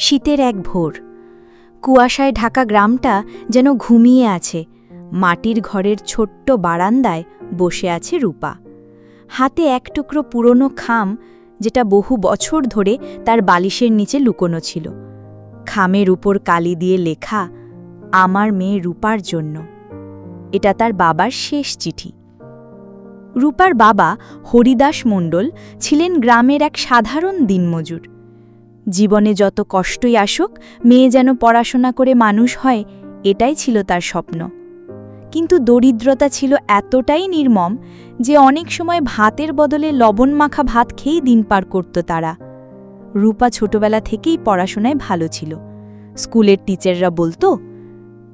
শীতের এক ভোর। কুয়াশায় ঢাকা গ্রামটা যেন ঘুমিয়ে আছে। মাটির ঘরের ছোট্ট বারান্দায় বসে আছে রূপা। হাতে এক টুকরো পুরনো খাম, যেটা বহু বছর ধরে তার বালিশের নিচে লুকোনো ছিল। খামের উপর কালি দিয়ে লেখা, আমার মেয়ে রূপার জন্য। এটা তার বাবার শেষ চিঠি। রূপার বাবা হরিদাস মণ্ডল ছিলেন গ্রামের এক সাধারণ দিনমজুর। জীবনে যত কষ্টই আসুক, মেয়ে যেন পড়াশোনা করে মানুষ হয়, এটাই ছিল তার স্বপ্ন। কিন্তু দরিদ্রতা ছিল এতটাই নির্মম যে অনেক সময় ভাতের বদলে লবণ মাখা ভাত খেয়েই দিন পার করত তারা। রূপা ছোটবেলা থেকেই পড়াশোনায় ভালো ছিল। স্কুলের টিচাররা বলতো,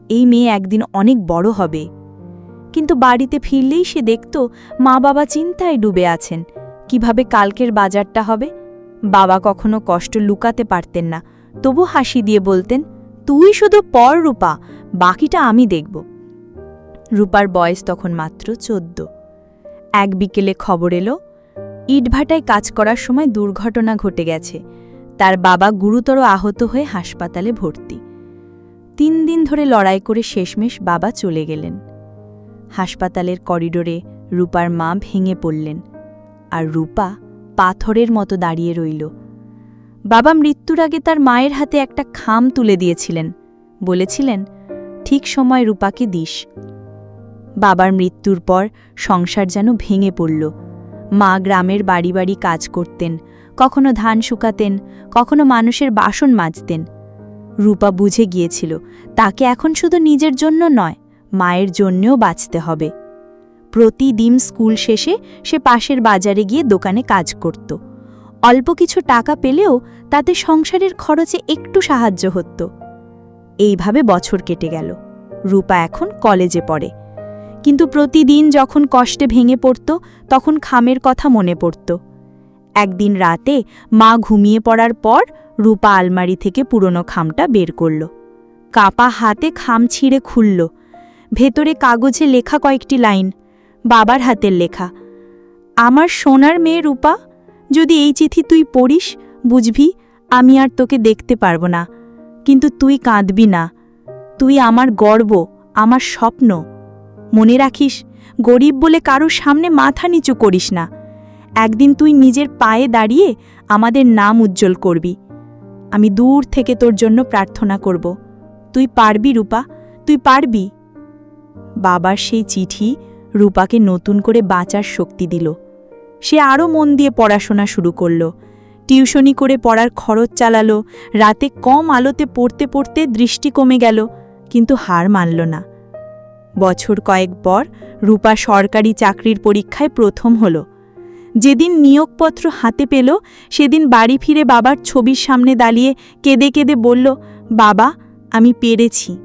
এই মেয়ে একদিন অনেক বড় হবে। কিন্তু বাড়িতে ফিরলেই সে দেখত মা বাবা চিন্তায় ডুবে আছেন, কীভাবে কালকের বাজারটা হবে? বাবা কখনো কষ্ট লুকাতে পারতেন না। তবু হাসি দিয়ে বলতেন, তুই শুধু পর রূপা, বাকিটা আমি দেখব। রূপার বয়স তখন মাত্র চোদ্দ। এক বিকেলে খবর এলো, ইটভাটায় কাজ করার সময় দুর্ঘটনা ঘটে গেছে। তার বাবা গুরুতর আহত হয়ে হাসপাতালে ভর্তি। তিন দিন ধরে লড়াই করে শেষমেশ বাবা চলে গেলেন। হাসপাতালের করিডোরে রূপার মা ভেঙে পড়লেন, আর রূপা পাথরের মতো দাঁড়িয়ে রইল। বাবা মৃত্যুর আগে তার মায়ের হাতে একটা খাম তুলে দিয়েছিলেন। বলেছিলেন, ঠিক সময় রূপাকে দিস। বাবার মৃত্যুর পর সংসার যেন ভেঙে পড়ল। মা গ্রামের বাড়ি বাড়ি কাজ করতেন, কখনো ধান শুকাতেন, কখনো মানুষের বাসন মাজতেন। রূপা বুঝে গিয়েছিল, তাকে এখন শুধু নিজের জন্য নয়, মায়ের জন্যও বাঁচতে হবে। প্রতিদিন স্কুল শেষে সে পাশের বাজারে গিয়ে দোকানে কাজ করত। অল্প কিছু টাকা পেলেও তাতে সংসারের খরচে একটু সাহায্য হতো। এইভাবে বছর কেটে গেল। রূপা এখন কলেজে পড়ে। কিন্তু প্রতিদিন যখন কষ্টে ভেঙে পড়ত, তখন খামের কথা মনে পড়ত। একদিন রাতে মা ঘুমিয়ে পড়ার পর রূপা আলমারি থেকে পুরনো খামটা বের করল। কাপা হাতে খাম ছিঁড়ে খুলল। ভেতরে কাগজে লেখা কয়েকটি লাইন বাবার হাতের লেখা। আমার সোনার মেয়ে রূপা, যদি এই চিঠি তুই পড়িস, বুঝবি, আমি আর তোকে দেখতে পারব না। কিন্তু তুই কাঁদবি না। তুই আমার গর্ব, আমার স্বপ্ন। মনে রাখিস, গরিব বলে কারোর সামনে মাথা নিচু করিস না। একদিন তুই নিজের পায়ে দাঁড়িয়ে আমাদের নাম উজ্জ্বল করবি। আমি দূর থেকে তোর জন্য প্রার্থনা করব। তুই পারবি রূপা, তুই পারবি। বাবার সেই চিঠি রূপাকে নতুন করে বাঁচার শক্তি দিল। সে আরও মন দিয়ে পড়াশোনা শুরু করল। টিউশনি করে পড়ার খরচ চালালো, রাতে কম আলোতে পড়তে পড়তে দৃষ্টি কমে গেল, কিন্তু হার মানল না। বছর কয়েক পর রূপা সরকারি চাকরির পরীক্ষায় প্রথম হল। যেদিন নিয়োগপত্র হাতে পেল, সেদিন বাড়ি ফিরে বাবার ছবির সামনে দাঁড়িয়ে কেঁদে কেঁদে বলল, বাবা, আমি পেরেছি।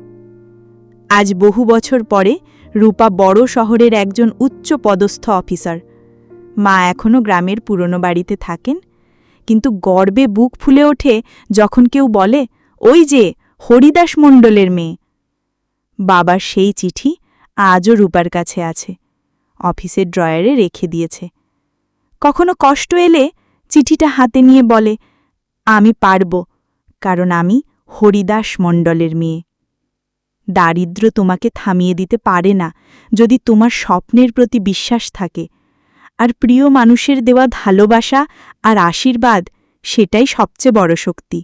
আজ বহু বছর পরে রূপা বড় শহরের একজন উচ্চ পদস্থ অফিসার। মা এখনও গ্রামের পুরনো বাড়িতে থাকেন, কিন্তু গর্বে বুক ফুলে ওঠে যখন কেউ বলে, ওই যে, হরিদাস মণ্ডলের মেয়ে। বাবার সেই চিঠি আজও রূপার কাছে আছে, অফিসের ড্রয়ারে রেখে দিয়েছে। কখনো কষ্ট এলে চিঠিটা হাতে নিয়ে বলে, আমি পারব, কারণ আমি হরিদাস মণ্ডলের মেয়ে। দারিদ্র তোমাকে থামিয়ে দিতে পারে না, যদি তোমার স্বপ্নের প্রতি বিশ্বাস থাকে। আর প্রিয় মানুষের দেওয়া ভালোবাসা আর আশীর্বাদ, সেটাই সবচেয়ে বড় শক্তি।